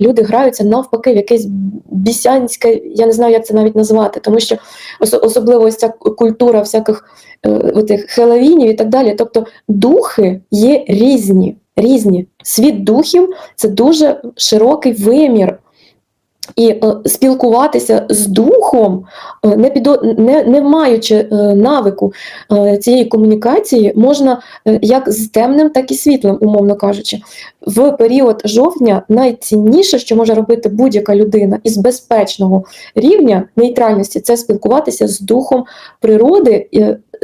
люди граються навпаки в якесь бісянське, я не знаю, як це навіть назвати, тому що особливо ось ця культура всяких е, хеловінів і так далі. Тобто духи є різні. Різні. Світ духів це дуже широкий вимір. І е, спілкуватися з духом, е, не, підо, не, не маючи е, навику цієї комунікації, можна як з темним, так і світлим, умовно кажучи. В період жовтня найцінніше, що може робити будь-яка людина із безпечного рівня нейтральності, це спілкуватися з духом природи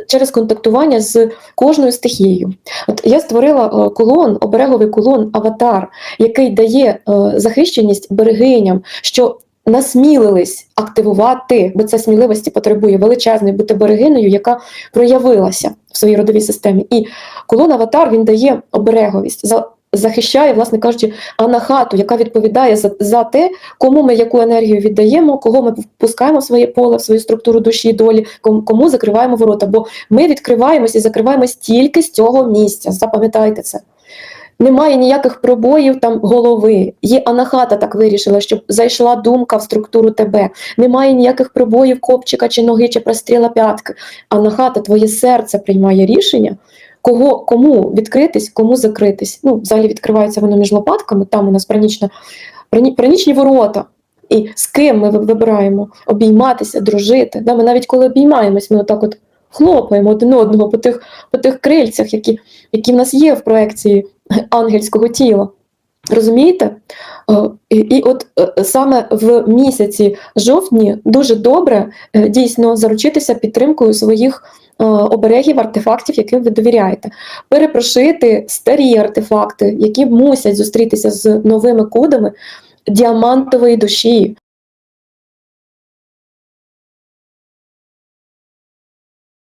через контактування з кожною стихією. От я створила е, колон, обереговий колон Аватар, який дає е, захищеність берегиням, що насмілились активувати, бо це сміливості потребує величезної бути берегиною, яка проявилася в своїй родовій системі. І колон Аватар він дає обереговість. За Захищає, власне кажучи, анахату, яка відповідає за, за те, кому ми яку енергію віддаємо, кого ми впускаємо в своє поле, в свою структуру душі і долі, кому, закриваємо ворота. Бо ми відкриваємось і закриваємось тільки з цього місця. Запам'ятайте це. Немає ніяких пробоїв там голови. Є анахата так вирішила, щоб зайшла думка в структуру тебе. Немає ніяких пробоїв копчика чи ноги, чи простріла п'ятки. Анахата, твоє серце приймає рішення, кого, кому відкритись, кому закритись. Ну, взагалі відкривається воно між лопатками, там у нас пранічна, пранічні ворота. І з ким ми вибираємо обійматися, дружити. Да, ми навіть коли обіймаємось, ми отак от хлопаємо один одного по тих, по тих крильцях, які, які в нас є в проекції ангельського тіла. Розумієте? Е, І, і от е, саме в місяці жовтні дуже добре е, дійсно заручитися підтримкою своїх оберегів, артефактів, яким ви довіряєте, перепрошити старі артефакти, які мусять зустрітися з новими кодами діамантової душі,